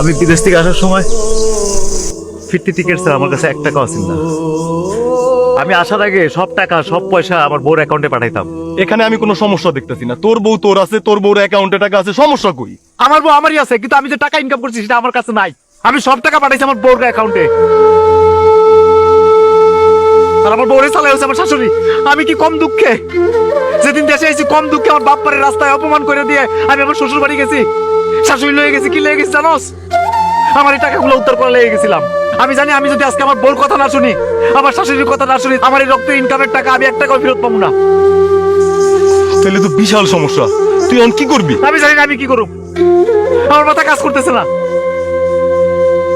আমি বিদেশ থেকে আসার সময় ফিফটি টিকিট স্যার আমার কাছে এক টাকাও আসেন না। আমি আসার আগে সব টাকা সব পয়সা আমার বউর অ্যাকাউন্টে পাঠাইতাম। এখানে আমি কোনো সমস্যা দেখতেছি না। তোর বউ তোর আছে তোর বউর অ্যাকাউন্টে টাকা আছে সমস্যা কই? আমার বউ আমারই আছে কিন্তু আমি যে টাকা ইনকাম করছি সেটা আমার কাছে নাই। আমি সব টাকা পাঠাইছি আমার বউর অ্যাকাউন্টে আর আমার বউরে চালাই হচ্ছে আমার শাশুড়ি। আমি কি কম দুঃখে? যেদিন দেশে এসেছি কম দুঃখে আমার বাপ পারে রাস্তায় অপমান করে দিয়ে আমি আমার শ্বশুর বাড়ি গেছি। শাশুড়ি লয়ে গেছি কি লয়ে গেছি জানোস? আমার এই টাকাগুলো করে লেগে গেছিলাম। আমি জানি আমি যদি আজকে আমার কথা না শুনি আমার শাশুড়ির কথা না শুনি আমার এই রক্তের ইনকামের টাকা আমি এক টাকাও ফেরত পাবো না। তাহলে তো বিশাল সমস্যা। তুই এখন কি করবি? আমি জানি না আমি কি করব। আমার মাথা কাজ করতেছে না।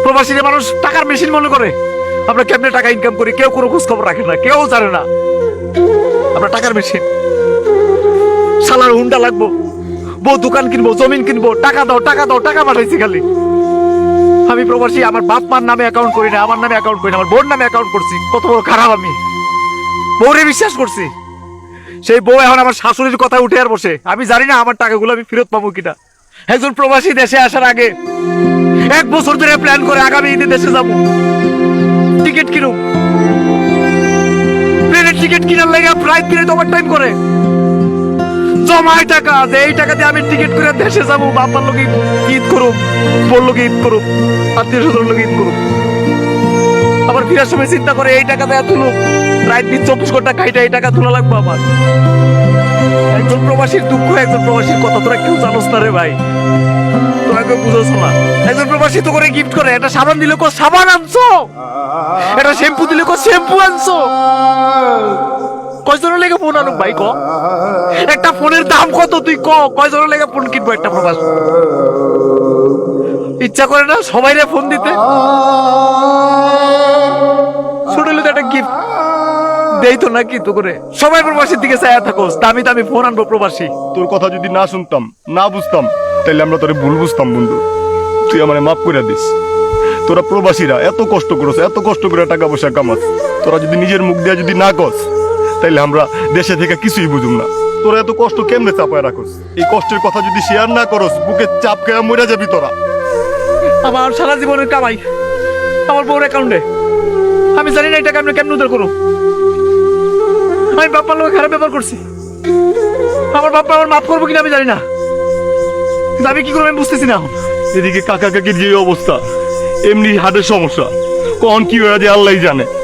প্রবাসীরা মানুষ টাকার মেশিন মনে করে। আমরা কেমনে টাকা ইনকাম করি? কেউ কোনো খোঁজ খবর রাখে না, কেউ জানে না। আমরা টাকার মেশিন সালার হুন্ডা লাগবো। বউ দোকান কিনবো, জমিন কিনবো, টাকা দাও টাকা দাও, টাকা পাঠাইছি খালি। আমি প্রবাসী, আমার বাপ মার নামে অ্যাকাউন্ট করি না, আমার নামে অ্যাকাউন্ট করি না, আমার বোন নামে অ্যাকাউন্ট করছি। কত বড় খারাপ আমি। বউরে বিশ্বাস করছি। সেই বউ এখন আমার শাশুড়ির কথা উঠে আর বসে। আমি জানি না আমার টাকাগুলো আমি ফেরত পাবো কিনা। একজন প্রবাসী দেশে আসার আগে এক বছর ধরে প্ল্যান করে আগামী ঈদে দেশে যাব। টিকিট কিনুম প্লেনের টিকিট কিনার লেগে ফ্লাইট কিনে তো টাইম করে। জমায় টাকা, যে এই টাকা দিয়ে আমি টিকিট করে দেশে যাব বাবার লোক ঈদ করুক বোর লোক ঈদ করুক, আত্মীয় স্বজন লোক ঈদ করুম আবার ফিরার সময় চিন্তা করে, এই টাকা দেয়া তুলুক রাত দিন চব্বিশ ঘণ্টা খাইটা এই টাকা তোলা লাগবে আমার। একজন প্রবাসীর দুঃখ, একজন প্রবাসীর কথা তোরা কেউ জানোস না রে ভাই। না একজন প্রবাসী তো করে গিফট করে সাবান দিলে কো সাবান আনছো? শ্যাম্পু দিলে কো শ্যাম্পু আনছো? লেগে ফোন আনুক ভাই, ক? একটা ফোনের দাম কত তুই ক? লেগে ফোন কিনবো একটা প্রবাস? ইচ্ছা করে না সবাই ফোন দিতে? ছোট তো একটা গিফট দেই তো নাকি তো করে? সবাই প্রবাসীর দিকে চায়া থাকোস দামি দামি ফোন আনব প্রবাসী। তোর কথা যদি না শুনতাম, না বুঝতাম তাহলে আমরা তোরে ভুল বুঝতাম, বন্ধু। তুই আমারে মাফ করে দিস। তোরা প্রবাসীরা এত কষ্ট করছ এত কষ্ট করে টাকা পয়সা কামাস। তোরা যদি নিজের মুখ দিয়ে যদি না কস, তাইলে আমরা দেশে থেকে কিছুই বুঝুম না। তোরা এত কষ্ট কেমনে চাপায় রাখোস? এই কষ্টের কথা যদি শেয়ার না করস, বুকে চাপ খেয়ে মরে যাবি তোরা। আমার সারা জীবনের কামাই আমার বউর অ্যাকাউন্টে আমি জানি না এটা কেমন কেমন উদ্ধার করো আমি বাপ্পার লোক খারাপ ব্যাপার করছি। আমার বাপ্পা আমার মাফ করব কিনা আমি জানি না। আমি কি করব আমি বুঝতেছি না এদিকে কাকা কাকির যে অবস্থা, এমনি হাটের সমস্যা। কখন কি হয়ে যায় আল্লাহ জানে।